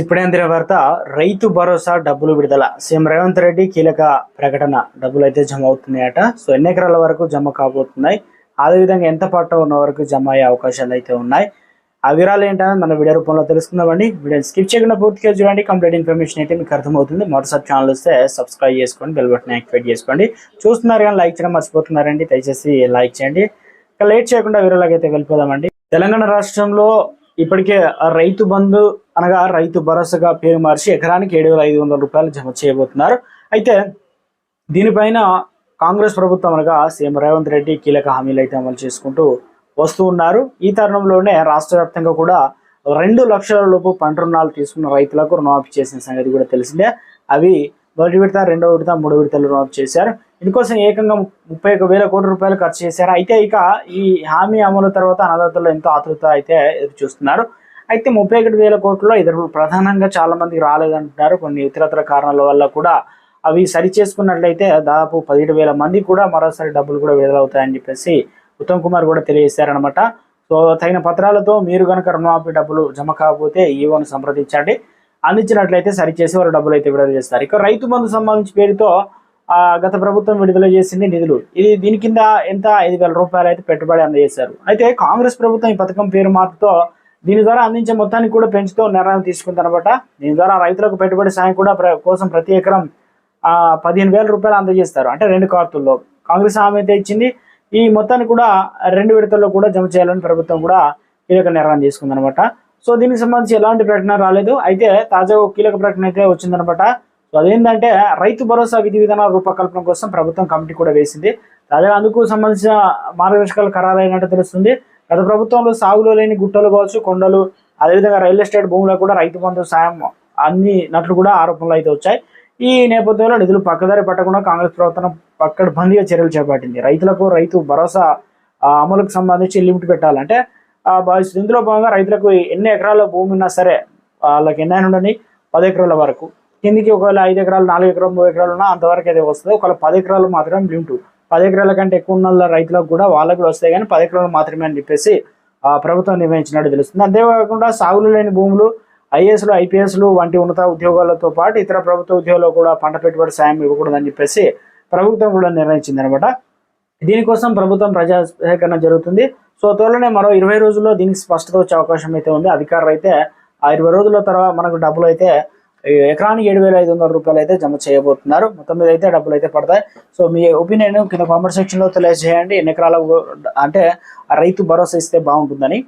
ఇప్పుడే వార్త రైతు భరోసా డబ్బులు విడుదల. సీఎం రేవంత్ రెడ్డి కీలక ప్రకటన డబ్బులు అయితే జమ అవుతున్నాయట. సో ఎన్ని ఎకరాల వరకు జమ కాబోతున్నాయి? అదేవిధంగా ఎంత పట్ట ఉన్న వరకు జమ అయ్యే అవకాశాలు అయితే ఉన్నాయి? ఆ వివరాలు ఏంటనేది మన వీడియో రూపంలో తెలుసుకుందామండి. వీడియోని స్కిప్ చేయకుండా పూర్తిగా చూడండి. కంప్లీట్ ఇన్ఫర్మేషన్ అయితే మీకు అర్థమవుతుంది. మొదటిసారి ఛానల్ వస్తే సబ్స్క్రైబ్ చేసుకోండి బెల్ బటన్ యాక్టివేట్ చేసుకోండి. చూస్తున్నారు కానీ లైక్ చేయడం మర్చిపోతున్నారండి. దయచేసి లైక్ చేయండి. ఇక లేట్ చేయకుండా వీడియోలోకి అయితే వెళ్ళిపోదామండి. తెలంగాణ రాష్ట్రంలో ఇప్పటికే ఆ రైతు బంధు అనగా రైతు భరోసాగా పేరు మార్చి ఎకరానికి ఏడు వేల ఐదు వందల రూపాయలు జమ చేయబోతున్నారు. అయితే దీనిపైన కాంగ్రెస్ ప్రభుత్వం అనగా సీఎం రేవంత్ రెడ్డి కీలక హామీలు అయితే అమలు చేసుకుంటూ వస్తూ ఉన్నారు. ఈ తరుణంలోనే రాష్ట్ర వ్యాప్తంగా కూడా రెండు లక్షల లోపు పంట రుణాలు తీసుకున్న రైతులకు రుణమాఫీ చేసిన సంగతి కూడా తెలిసిందే. అవి మొదటి విడత రెండో విడత మూడో విడతలు రుణమాఫీ చేశారు. ఇందుకోసం ఏకంగా ముప్పై ఒక వేల కోట్ల రూపాయలు ఖర్చు చేశారు. అయితే ఇక ఈ హామీ అమలు తర్వాత అన్నదాతలు ఎంతో ఆతృత అయితే ఎదురు చూస్తున్నారు అయితే ముప్పై ఒకటి వేల కోట్లలో ఇద్దరు ప్రధానంగా చాలా మందికి రాలేదంటున్నారు. కొన్ని ఇతరతర కారణాల వల్ల కూడా అవి సరి చేసుకున్నట్లయితే దాదాపు పదిహేడు వేల మంది కూడా మరోసారి డబ్బులు కూడా విడుదలవుతాయని చెప్పేసి ఉత్తమ్ కుమార్ కూడా తెలియజేశారనమాట సో తగిన పత్రాలతో మీరు కనుక రుణమాఫీ డబ్బులు జమ కాకపోతే ఈవోను సంప్రదించండి. అందించినట్లయితే సరిచేసి వారు డబ్బులు అయితే విడుదల చేస్తారు. ఇక రైతు బంధు సంబంధించి పేరుతో గత ప్రభుత్వం విడుదల చేసింది నిధులు. ఇది దీని కింద ఎంత? ఐదు వేల రూపాయలు అయితే పెట్టుబడి అందజేశారు. అయితే కాంగ్రెస్ ప్రభుత్వం ఈ పథకం పేరు మార్పుతో దీని ద్వారా అందించే మొత్తాన్ని కూడా పెంచుతూ నిర్ణయం తీసుకుందనమాట దీని ద్వారా రైతులకు పెట్టుబడి సాయం కూడా ప్ర- కోసం ప్రతి ఎకరం పదిహేను వేల రూపాయలు అందజేస్తారు. అంటే రెండు కార్తుల్లో. కాంగ్రెస్ హామీ అయితే ఇచ్చింది. ఈ మొత్తాన్ని కూడా రెండు విడతల్లో కూడా జమ చేయాలని ప్రభుత్వం కూడా కీలక నిర్ణయం తీసుకుందనమాట సో దీనికి సంబంధించి ఎలాంటి ప్రకటన రాలేదు. అయితే తాజాగా ఒక కీలక ప్రకటన అయితే వచ్చిందనమాట. సో అదేంటంటే రైతు భరోసా విధి విధానాల రూపకల్పన కోసం ప్రభుత్వం కమిటీ కూడా వేసింది. తాజాగా అందుకు సంబంధించిన మార్గదర్శకాలు ఖరారైనట్టు తెలుస్తుంది. గత ప్రభుత్వంలో సాగులో లేని గుట్టలు కావచ్చు కొండలు అదేవిధంగా రియల్ ఎస్టేట్ భూములకు కూడా రైతు బంధు సాయం అందినట్లు కూడా ఆరోపణలు అయితే వచ్చాయి. ఈ నేపథ్యంలో నిధులు పక్కదారి పట్టకుండా కాంగ్రెస్ ప్రభుత్వం పక్కడబందీగా చర్యలు చేపట్టింది. రైతులకు రైతు భరోసా అమలుకు సంబంధించి లిమిట్ పెట్టాలంటే భావిస్తుంది. ఇందులో భాగంగా రైతులకు ఎన్ని ఎకరాల భూమి ఉన్నా సరే వాళ్ళకి ఎన్ని అయినా ఉండని పది ఎకరాల వరకు. కిందికి ఒకవేళ ఐదు ఎకరాలు నాలుగు ఎకరాలు మూడు ఎకరాలు ఉన్నా అంతవరకు అయితే వస్తుంది. ఒకవేళ పది ఎకరాలు మాత్రం లిమిట్ పది ఎకరాల కంటే ఎక్కువ ఉన్న రైతులకు కూడా వాళ్ళకు కూడా వస్తాయి కానీ పది ఎకరాలు మాత్రమే అని చెప్పేసి ఆ, ప్రభుత్వం నిర్ణయించినట్టు తెలుస్తుంది. అంతేకాకుండా సాగులు లేని భూములు ఐఏఎస్లు ఐపీఎస్లు వంటి ఉన్నత ఉద్యోగాలతో పాటు ఇతర ప్రభుత్వ ఉద్యోగాల్లో కూడా పంట పెట్టుబడి సాయం ఇవ్వకూడదని చెప్పేసి ప్రభుత్వం కూడా నిర్ణయించింది అనమాట దీనికోసం ప్రభుత్వం ప్రజా సేకరణ జరుగుతుంది. సో త్వరలోనే మరో ఇరవై రోజుల్లో దీనికి స్పష్టత వచ్చే అవకాశం అయితే ఉంది. అధికారులు అయితే ఆ ఇరవై రోజుల తర్వాత మనకు డబ్బులు అయితే ఎకరానికి ఏడు వేల ఐదు వందల రూపాయలు అయితే జమ చేయబోతున్నారు. మొత్తం మీద అయితే డబ్బులు అయితే పడతాయి. సో మీ ఒపీనియన్ కింద కామెంట్ సెక్షన్లో తెలియజేయండి. ఎన్ని ఎకరాల అంటే రైతు భరోసా ఇస్తే బాగుంటుందని.